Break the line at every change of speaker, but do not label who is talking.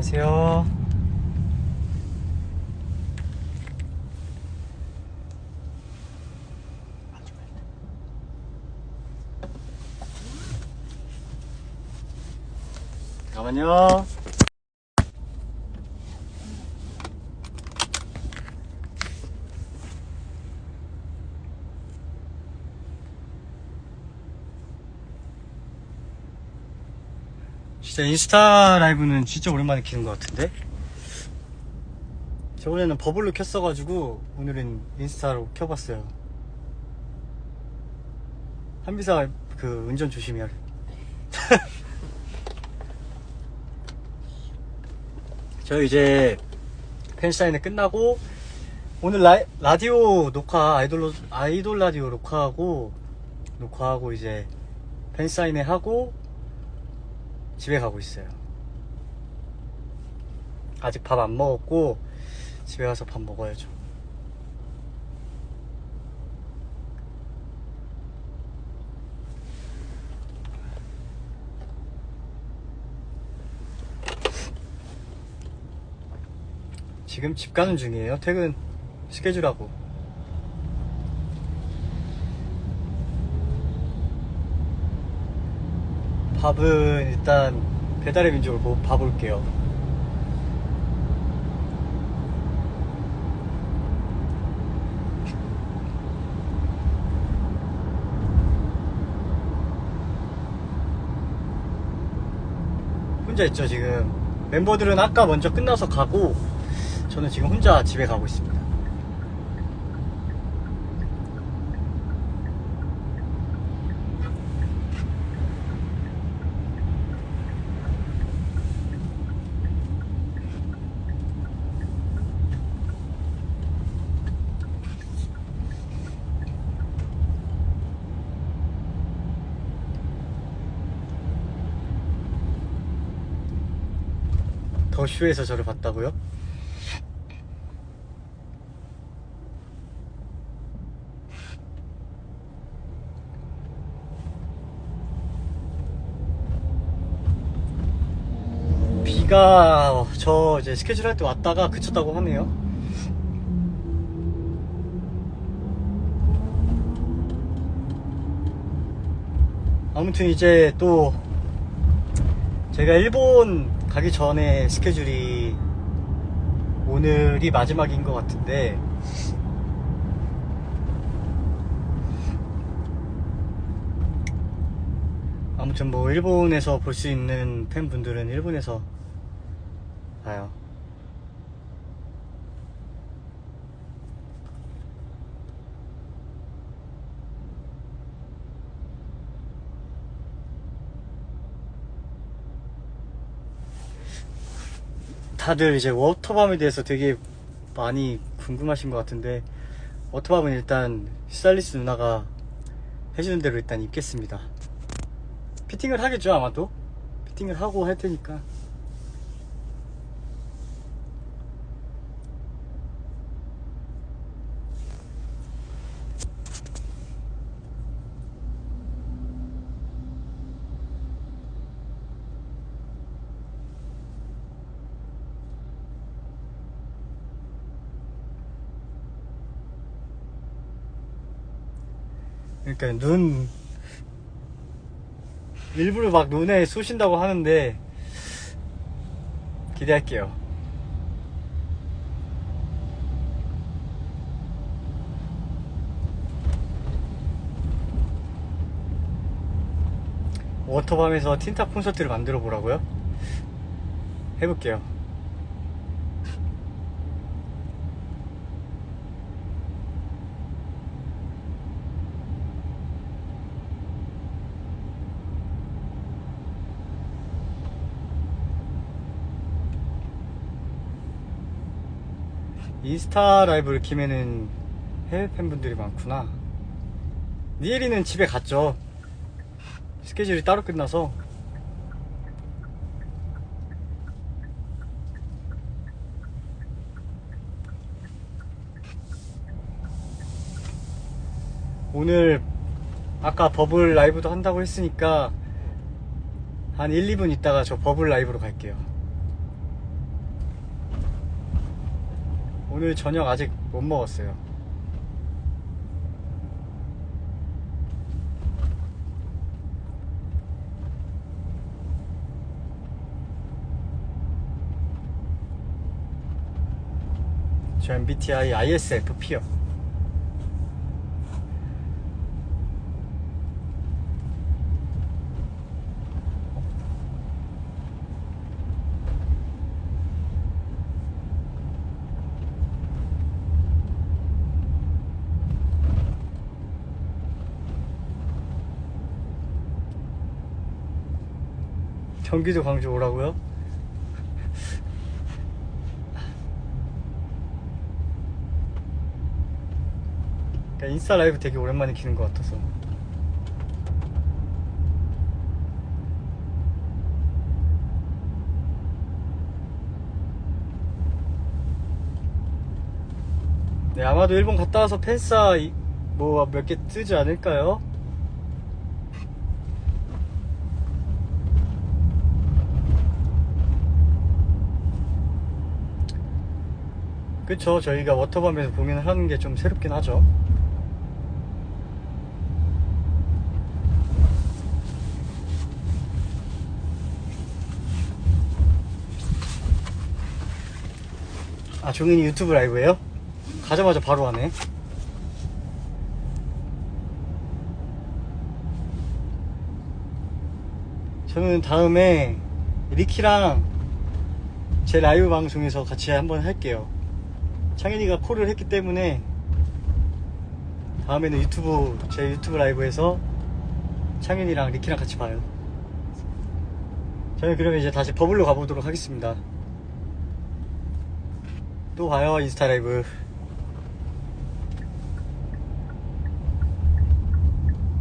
안녕하세요. 잠깐만요. 진짜 인스타 라이브는 진짜 오랜만에 키는 것 같은데? 저번에는 버블로 켰어가지고 오늘은 인스타로 켜봤어요. 한비사 그 운전 조심해야 돼. 저 이제 팬사인회 끝나고 오늘 라, 라디오 녹화 아이돌 아이돌 라디오 녹화하고 녹화하고 이제 팬사인회 하고 집에 가고 있어요. 아직 밥 안 먹었고 집에 가서 밥 먹어야죠. 지금 집 가는 중이에요. 퇴근 스케줄하고. 밥은 일단 배달의 민족을 보- 봐볼게요. 혼자 있죠 지금 멤버들은 아까 먼저 끝나서 가고 저는 지금 혼자 집에 가고 있습니다. 더 쇼에서 저를 봤다고요? 비가 저 이제 스케줄 할 때 왔다가 그쳤다고 하네요. 아무튼 이제 또 제가 일본 가기 전에 스케줄이 오늘이 마지막인 것 같은데 아무튼 뭐 일본에서 볼 수 있는 팬분들은 일본에서 봐요. 다들 이제 워터밤에 대해서 되게 많이 궁금하신 것 같은데 워터밤은 일단 스타일리스트 누나가 해주는 대로 일단 입겠습니다. 피팅을 하겠죠 아마도 피팅을 하고 할 테니까 그러니까 눈 일부러 막 눈에 쏘신다고 하는데 기대할게요. 워터밤에서 틴탑 콘서트를 만들어 보라고요? 해볼게요. 인스타 라이브를 키면은 해외 팬분들이 많구나. 니엘이는 집에 갔죠. 스케줄이 따로 끝나서. 오늘 아까 버블 라이브도 한다고 했으니까 한 1, 2분 있다가 저 버블 라이브로 갈게요. 오늘 저녁 아직 못 먹었어요. 저 MBTI ISFP요. 경기도 광주 오라고요? 인스타 라이브 되게 오랜만에 키는 것 같아서 네 아마도 일본 갔다 와서 팬싸 뭐 몇 개 뜨지 않을까요? 그쵸 저희가 워터밤에서 공연을 하는 게 좀 새롭긴 하죠. 아 종현이 유튜브 라이브에요? 가자마자 바로 하네. 저는 다음에 리키랑 제 라이브 방송에서 같이 한번 할게요 창현이가 콜을 했기 때문에 다음에는 유튜브 제 유튜브 라이브에서 창현이랑 리키랑 같이 봐요. 저는 그러면 이제 다시 버블로 가보도록 하겠습니다. 또 봐요 인스타 라이브.